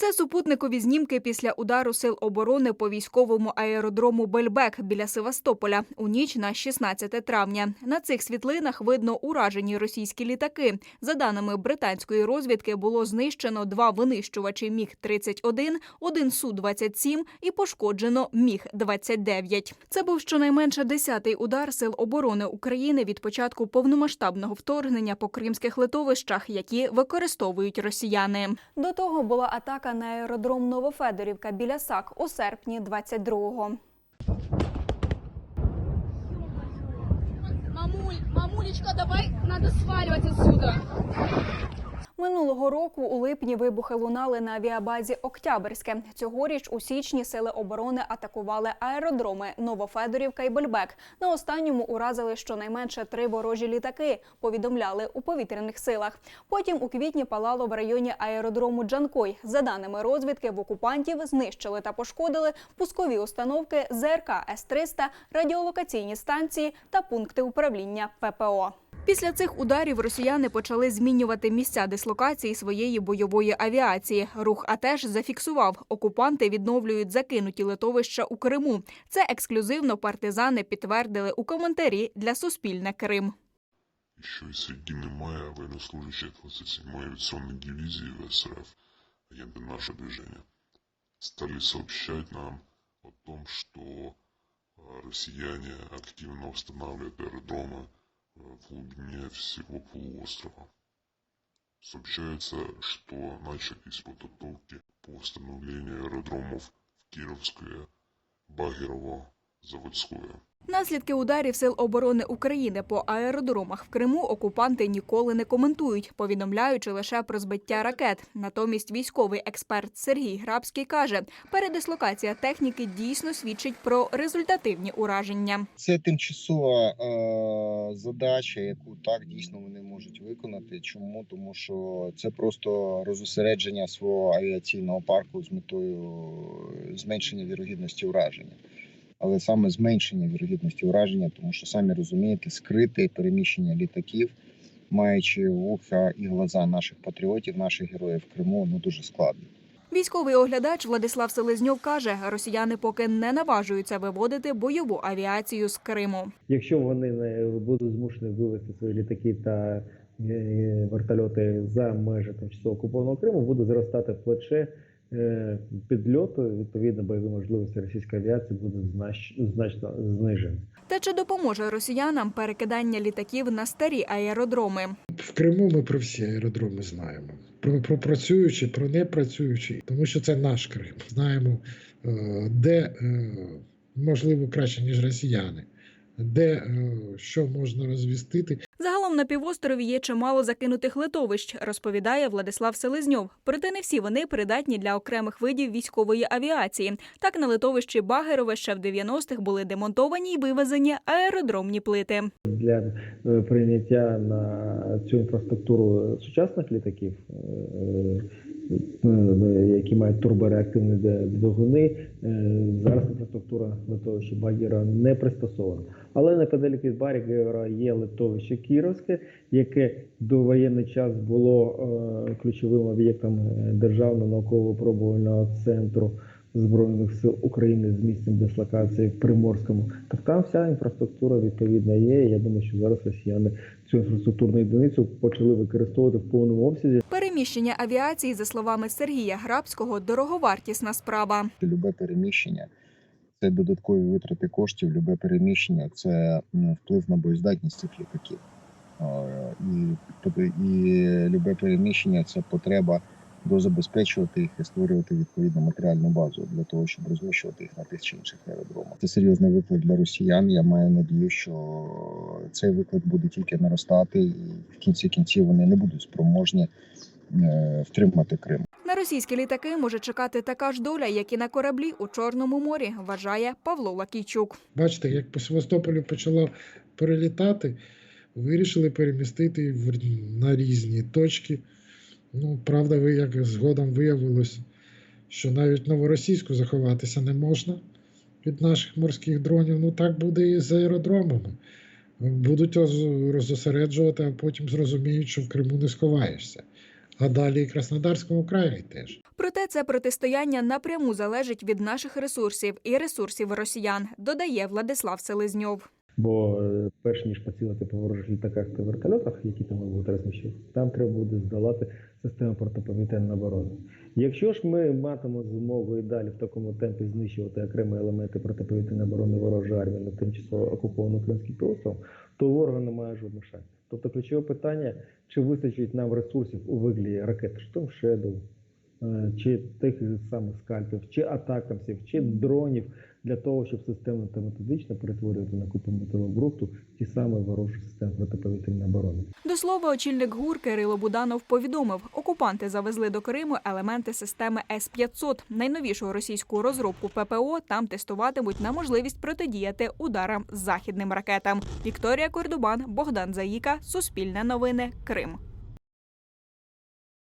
Це супутникові знімки після удару сил оборони по військовому аеродрому Бельбек біля Севастополя у ніч на 16 травня. На цих світлинах видно уражені російські літаки. За даними британської розвідки, було знищено два винищувачі Міг 31 один су 27 і пошкоджено Міг 29 Це був щонайменше десятий удар сил оборони України від початку повномасштабного вторгнення по кримських литовищах, які використовують росіяни. До того була атака на аеродром Новофедорівка біля САК у серпні 22-го. Мамуль, мамулечка, давай, надо сваливать отсюда. Минулого року у липні вибухи лунали на авіабазі Октябрьське. Цьогоріч у січні сили оборони атакували аеродроми Новофедорівка і Бельбек. На останньому уразили щонайменше три ворожі літаки. Повідомляли у повітряних силах. Потім у квітні палало в районі аеродрому Джанкой. За даними розвідки, в окупантів знищили та пошкодили пускові установки ЗРК С-300, радіолокаційні станції та пункти управління ППО. Після цих ударів росіяни почали змінювати місця дислокації своєї бойової авіації. Рух АТЕШ зафіксував, окупанти відновлюють закинуті литовища у Криму. Це ексклюзивно партизани підтвердили у коментарі для Суспільне Крим. Еще и середины мая военнослужащие 27-й авиационной дивизии ВСРФ, агенты «Наше движение», стали сообщать нам о том, что э, россияне активно устанавливают аэродромы э, В глубине всего полуострова. Сообщается, что начались подготовки по установлению аэродромов в Кировское, Багерово, Заводское. Наслідки ударів сил оборони України по аеродромах в Криму окупанти ніколи не коментують, повідомляючи лише про збиття ракет. Натомість військовий експерт Сергій Грабський каже, передислокація техніки дійсно свідчить про результативні ураження. Це тимчасова е, задача, яку так дійсно вони можуть виконати. Чому? Тому що це просто розосередження свого авіаційного парку з метою зменшення вірогідності ураження. Але саме зменшення вірогідності ураження, тому що самі розумієте, скрите переміщення літаків, маючи вуха і глаза наших патріотів, наших героїв в Криму, ну дуже складно. Військовий оглядач Владислав Селезньов каже, росіяни поки не наважуються виводити бойову авіацію з Криму. Якщо вони не будуть змушені вивести свої літаки та е, вертольоти за межі тимчасово окупованого Криму, буде зростати плече підльоту. Відповідно, бойові можливості російської авіації будуть знач- значно знижені. Та чи допоможе росіянам перекидання літаків на старі аеродроми? В Криму ми про всі аеродроми знаємо. Про, про працюючі, про непрацюючі, тому що це наш Крим. Знаємо, е, де е, можливо краще, ніж росіяни, де е, що можна розвістити. На півострові є чимало закинутих литовищ, розповідає Владислав Селезньов. Проте не всі вони придатні для окремих видів військової авіації. Так на литовищі Багерове ще в 90-х були демонтовані й вивезені аеродромні плити. Для е, прийняття на цю інфраструктуру сучасних літаків, е, які мають турбореактивні двигуни, е, зараз інфраструктура литовища Багіра не пристосована. Але неподалік від Багіра є литовище Кіровське, яке до воєнний час було е, ключовим об'єктом е, державного науково-пробувального центру. Збройних сил України з місцем дислокації в Приморському. Так там вся інфраструктура відповідна є. Я думаю, що зараз росіяни цю інфраструктурну одиницю почали використовувати в повному обсязі. Переміщення авіації, за словами Сергія Грабського, дороговартісна справа. Любе переміщення це додаткові витрати коштів, любе переміщення це вплив на боєздатність цих літаків. І, і любе переміщення це потреба дозабезпечувати їх і створювати відповідну матеріальну базу для того, щоб розміщувати їх на тих чи інших аеродромах. Це серйозний виклик для росіян. Я маю надію, що цей виклик буде тільки наростати, і в кінці кінців вони не будуть спроможні втримати Крим. На російські літаки може чекати така ж доля, як і на кораблі у Чорному морі, вважає Павло Лакійчук. Бачите, як по Севастополю почало перелітати, вирішили перемістити в, на різні точки. Ну, правда, ви як згодом виявилось, що навіть новоросійську заховатися не можна від наших морських дронів. Ну так буде і з аеродромами. Будуть роз- розосереджувати, а потім зрозуміють, що в Криму не сховаєшся. А далі і Краснодарському краї теж. Проте це протистояння напряму залежить від наших ресурсів і ресурсів росіян, додає Владислав Селезньов. Бо е, перш ніж поцілити по ворожих літаках та вертольотах, які там будуть розміщені, там треба буде здолати систему протиповітряної оборони. Якщо ж ми матимемо змогу і далі в такому темпі знищувати окремі елементи протиповітряної оборони ворожої армії на тимчасово окупованому українським півостровом, то ворога немає жодних шансів. Тобто ключове питання, чи вистачить нам ресурсів у вигляді ракет Storm Shadow, е, чи тих самих скальпів, чи атакамсів, чи дронів для того, щоб системно та методично перетворювати на купу металобрухту ті самі ворожі системи протиповітряної оборони. До слова, очільник ГУР Кирило Буданов повідомив, окупанти завезли до Криму елементи системи С-500. Найновішу російську розробку ППО там тестуватимуть на можливість протидіяти ударам західним ракетам. Вікторія Кордубан, Богдан Заїка, Суспільне новини, Крим.